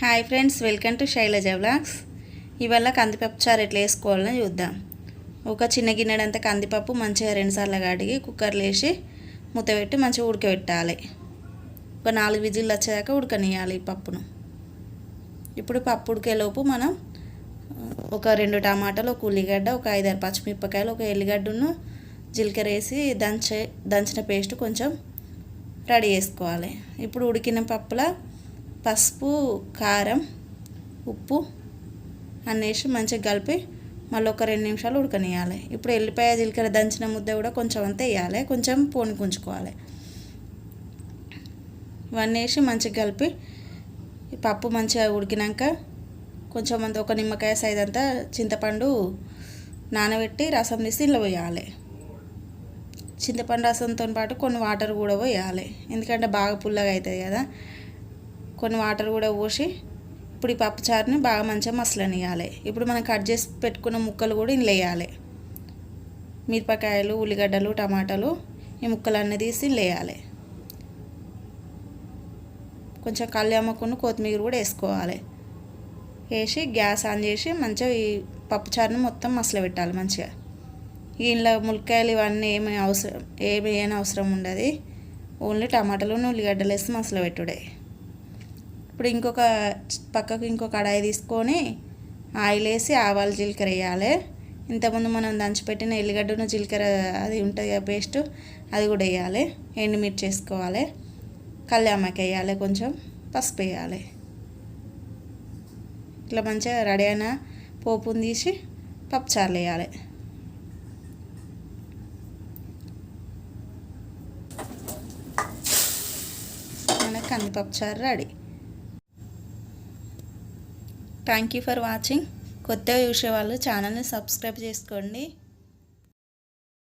Hi friends welcome to Shailaja vlogs ఇవాళ కందిపప్పు చారు ఎట్లా వేసుకోవాలని చూద్దాం. ఒక చిన్న గిన్నెడంత కందిపప్పు మంచిగా రెండుసార్లు కడిగి కుక్కర్లో వేసి మూతపెట్టి మంచిగా ఉడకబెట్టాలి. ఒక నాలుగు విజిల్లు వచ్చేదాకా ఉడకనియాలి ఈ పప్పును. ఇప్పుడు పప్పు ఉడికేలోపు మనం ఒక రెండు టమాటాలు ఒక ఉల్లిగడ్డ ఒక ఐదారు పచ్చిమిరపకాయలు ఒక ఎల్లిగడ్డను జీలకర్ర వేసి దంచే దంచిన పేస్ట్ కొంచెం రెడీ చేసుకోవాలి. ఇప్పుడు ఉడికిన పప్పుల పసుపు కారం ఉప్పు అనేసి మంచిగా కలిపి మళ్ళీ ఒక రెండు నిమిషాలు ఉడకనియాలి ఇప్పుడు ఎల్లిపాయ జీలకర్ర దంచిన ముద్ద కూడా కొంచెం అంతా వేయాలి. కొంచెం పోని ఉంచుకోవాలి ఇవన్నీ వేసి మంచిగా కలిపి పప్పు మంచిగా ఉడికినాక కొంచెం అంత ఒక నిమ్మకాయ సైజ్ అంతా చింతపండు నానబెట్టి రసం తీసి ఇంట్లో పోయాలి. చింతపండు రసంతో పాటు కొన్ని వాటర్ కూడా పోయాలి. ఎందుకంటే బాగా పుల్లగా అవుతుంది కదా. కొన్ని వాటర్ కూడా పోసి ఇప్పుడు ఈ పప్పుచారుని బాగా మంచిగా మసలనియాలి ఇప్పుడు మనం కట్ చేసి పెట్టుకున్న ముక్కలు కూడా ఇందులో వేయాలి. మిరపకాయలు ఉల్లిగడ్డలు టమాటాలు ఈ ముక్కలు అన్నీ తీసి ఇందులో వేయాలి. కొంచెం కళ్యామక్కును కొత్తిమీర కూడా వేసుకోవాలి. వేసి గ్యాస్ ఆన్ చేసి మంచిగా ఈ పప్పుచారుని మొత్తం మసలు పెట్టాలి మంచిగా ఇంట్లో ములక్కాయలు ఇవన్నీ ఏమి అవసరం ఏమి ఏమైనా అవసరం ఉండదు. ఓన్లీ టమాటాలు ఉల్లిగడ్డలు వేసి మసలు పెట్టుడే ఇప్పుడు ఇంకొక పక్కకు ఇంకొక కడాయి తీసుకొని ఆయిల్ వేసి ఆవాలు జీలకర్ర వేయాలి. ఇంతకుముందు మనం దంచిపెట్టిన ఎల్లిగడ్డను జీలకర్ర అది ఉంటుంది కదా పేస్ట్ అది కూడా వేయాలి. ఎండుమిర్చి వేసుకోవాలి. కళ్యామాకి వేయాలి కొంచెం పసుపు వేయాలి. ఇట్లా మంచిగా రెడీ అయిన పోపుని తీసి పప్పుచారులు వేయాలి. మన కందిపప్పు చారు ready. Thank you for watching కొత్తగా చూసే వాళ్ళు ఛానల్ని సబ్స్క్రైబ్ చేసుకోండి.